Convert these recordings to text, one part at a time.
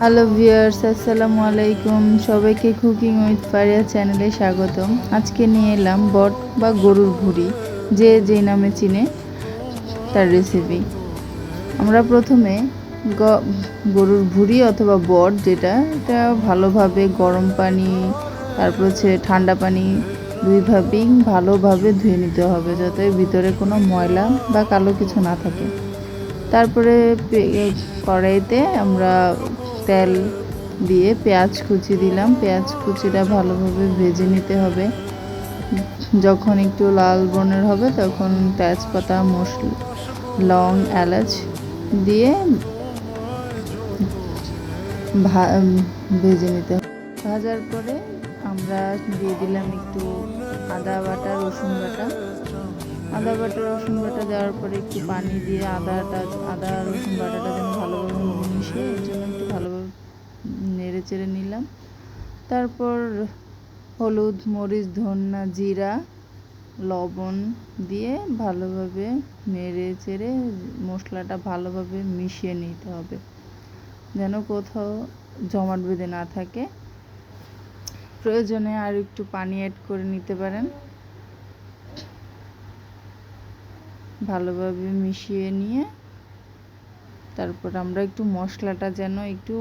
Hello viewers আসসালামু আলাইকুম। সবাইকে কুকিং উইথ ফারিয়া চ্যানেলে স্বাগতম। আজকে নিয়ে এলাম বট বা গরুর ভুড়ি, যে যেই নামে চিনে তার রেসিপি আমরা প্রথমে গরুর ভুড়ি অথবা বট, যেটা এটা ভালোভাবে গরম পানি, তারপর হচ্ছে ঠান্ডা পানি দুইভাবেই ভালোভাবে ধুয়ে নিতে হবে, যাতে ভিতরে কোনো ময়লা বা কালো কিছু না থাকে। তারপরে কড়াইতে আমরা তেল দিয়ে পেঁয়াজ কুচি দিলাম। পেঁয়াজ কুচিটা ভালোভাবে ভেজে নিতে হবে। যখন একটু লাল বর্ণের হবে তখন তেজপাতা মশলা লং, এলাচ দিয়ে ভেজে নিতে হবে। ভাজার পরে আমরা দিয়ে দিলাম একটু আদা বাটা, রসুন বাটা। আদা বাটা, রসুন বাটা দেওয়ার পরে একটু পানি দিয়ে আদাটা, আদা, রসুন বাটাটা যেন ভালোভাবে মিশে, এর জন্য একটু ভালোভাবে নেড়ে চেড়ে নিলাম। তারপর হলুদ, মরিচ, ধন্যা জিরা, লবণ দিয়ে ভালোভাবে নেড়ে চেড়ে মশলাটা ভালোভাবে মিশিয়ে নিতে হবে। যেন কোথাও জমাট বেঁধে না থাকে। প্রয়োজনে আর একটু পানি অ্যাড করে নিতে পারেন। ভালোভাবে মিশিয়ে নিয়ে তারপর আমরা একটু মশলাটা যেন একটু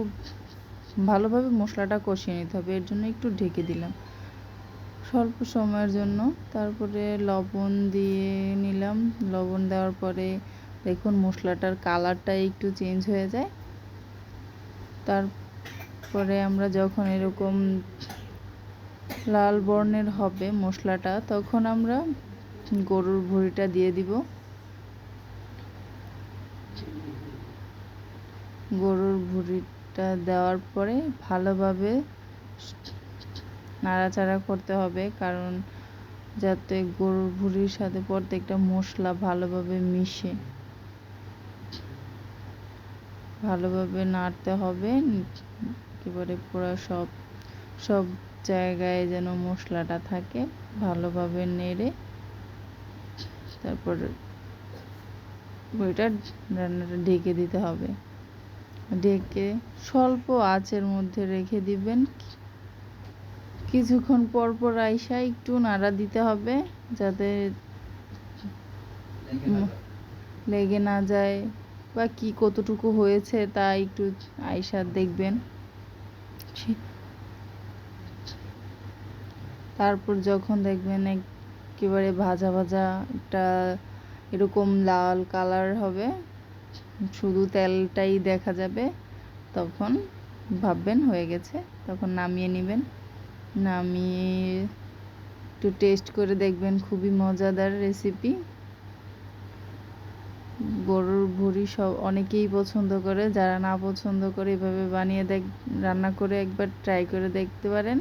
ভালোভাবে মশলাটা কষিয়ে নিতে হবে, এর জন্য একটু ঢেকে দিলাম। স্বল্প সময়ের জন্য তারপরে লবণ দিয়ে নিলাম। লবণ দেওয়ার পরে দেখুন মশলাটার কালারটা একটু চেঞ্জ হয়ে যায়। তারপরে আমরা যখন এরকম লাল বর্ণের হবে মশলাটা, তখন আমরা গরুর ভুঁড়িটা দিয়ে দিব। গরুর ভুঁড়িটা দেওয়ার পরে ভালোভাবে নাড়াচাড়া করতে হবে, কারণ যাতে গরুর ভুঁড়ির সাথে প্রত্যেকটা মশলা ভালোভাবে মিশে। ভালোভাবে নাড়তে হবে, একেবারে পুরো সব সব জায়গায় যেন মশলাটা থাকে, ভালোভাবে নেড়ে তারপর ওইটা রান্নাটা ঢেকে দিতে হবে। ঢেকে স্বল্প আঁচের মধ্যে রেখে দিবেন। কিছুক্ষণ পর পর আইসা একটু নাড়া দিতে হবে যাতে লেগে না যায়। বা কি কতটুকু হয়েছে তা একটু আইসা দেখবেন। তারপর যখন দেখবেন একেবারে ভাজা ভাজা একটা এরকম লাল কালার হবে শুধু তেলটাই দেখা যাবে, তখন ভাববেন হয়ে গেছে, তখন নামিয়ে নেবেন। নামিয়ে একটু টেস্ট করে দেখবেন, খুবই মজাদার রেসিপি গরুর ভুড়ি সব অনেকেই পছন্দ করে, যারা না পছন্দ করে এভাবে বানিয়ে দেখ, রান্না করে একবার ট্রাই করে দেখতে পারেন।